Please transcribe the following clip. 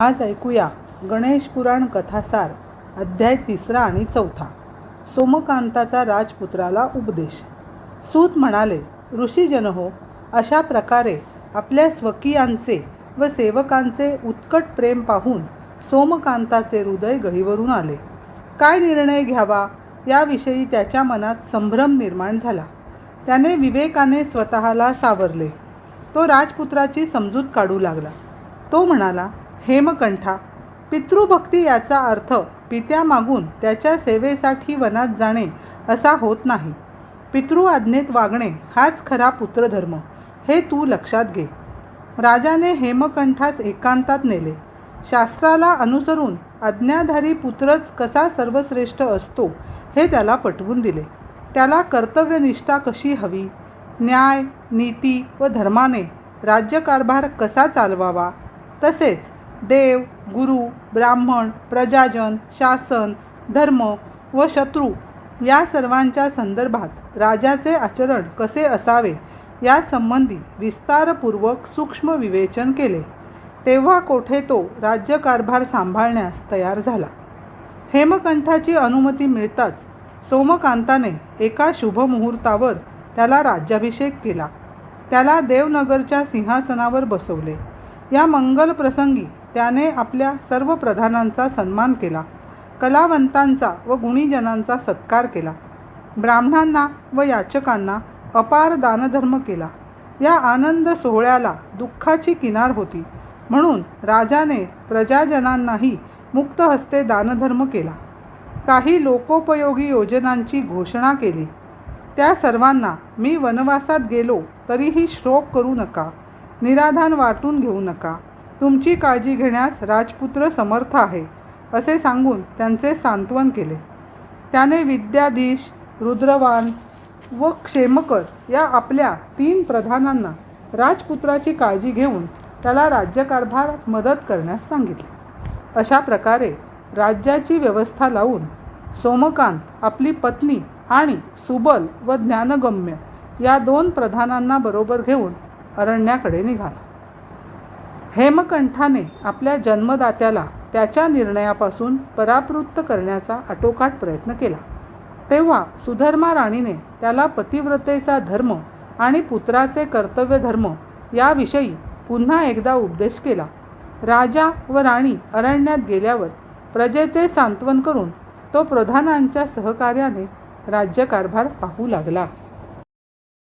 आज ऐकूया गणेश पुराण कथासार अध्याय तिसरा आणि चौथा. सोमकांताचा राजपुत्राला उपदेश. सूत म्हणाले ऋषीजन हो अशा प्रकारे आपल्या स्वकीयांचे व सेवकांचे उत्कट प्रेम पाहून सोमकांताचे हृदय गहिवरून आले. काय निर्णय घ्यावा याविषयी त्याच्या मनात संभ्रम निर्माण झाला. त्याने विवेकाने स्वतःला सावरले. तो राजपुत्राची समजूत काढू लागला. तो म्हणाला हेमकंठा. पितृभक्ती याचा अर्थ पित्या मागून त्याच्या सेवेसाठी वनात जाणे असा होत नाही. पितृ आज्ञेत वागणे हाच खरा पुत्रधर्म. हे तू लक्षात घे. राजाने हेमकंठास एकांतात नेले. शास्त्राला अनुसरून आज्ञाधारी पुत्रच कसा सर्वश्रेष्ठ असतो हे त्याला पटवून दिले. त्याला कर्तव्यनिष्ठा कशी हवी? न्याय नीती व धर्माने राज्यकारभार कसा चालवावा? तसेच देव गुरु ब्राह्मण प्रजाजन शासन धर्म व शत्रू या सर्वांच्या संदर्भात राजाचे आचरण कसे असावे यासंबंधी विस्तारपूर्वक सूक्ष्म विवेचन केले. तेव्हा कोठे तो राज्यकारभार सांभाळण्यास तयार झाला. हेमकंठाची अनुमती मिळताच सोमकांताने एका शुभमुहूर्तावर त्याला राज्याभिषेक केला. त्याला देवनगरच्या सिंहासनावर बसवले. या मंगल प्रसंगी त्याने आपल्या सर्व प्रधानांचा सन्मान केला कलावंतांचा व गुणीजनांचा सत्कार केला ब्राह्मणांना व याचकांना अपार दानधर्म केला. या आनंद सोहळ्याला दुःखाची किनार होती. म्हणून राजाने प्रजाजनांनाही मुक्त हस्ते दानधर्म केला. काही लोकोपयोगी योजनांची घोषणा केली. त्या सर्वांना मी वनवासात गेलो तरीही श्रोक करू नका निराधान वाटून घेऊ नका तुमची काळजी घेण्यास राजपुत्र समर्थ आहे असे सांगून त्यांचे सांत्वन केले. त्याने विद्याधीश रुद्रवान व क्षेमकर या आपल्या तीन प्रधानांना राजपुत्राची काळजी घेऊन त्याला राज्यकारभारात मदत करण्यास सांगितले. अशा प्रकारे राज्याची व्यवस्था लावून सोमकांत आपली पत्नी आणि सुबल व ज्ञानगम्य या दोन प्रधानांना बरोबर घेऊन अरण्याकडे निघाला. हेमकंठाने आपल्या जन्मदात्याला त्याच्या निर्णयापासून परावृत्त करण्याचा आटोकाट प्रयत्न केला. तेव्हा सुधर्मा राणीने त्याला पतिव्रतेचा धर्म आणि पुत्राचे कर्तव्य धर्म याविषयी पुन्हा एकदा उपदेश केला. राजा व राणी अरण्यात गेल्यावर प्रजेचे सांत्वन करून तो प्रधानांच्या सहकार्याने राज्यकारभार पाहू लागला.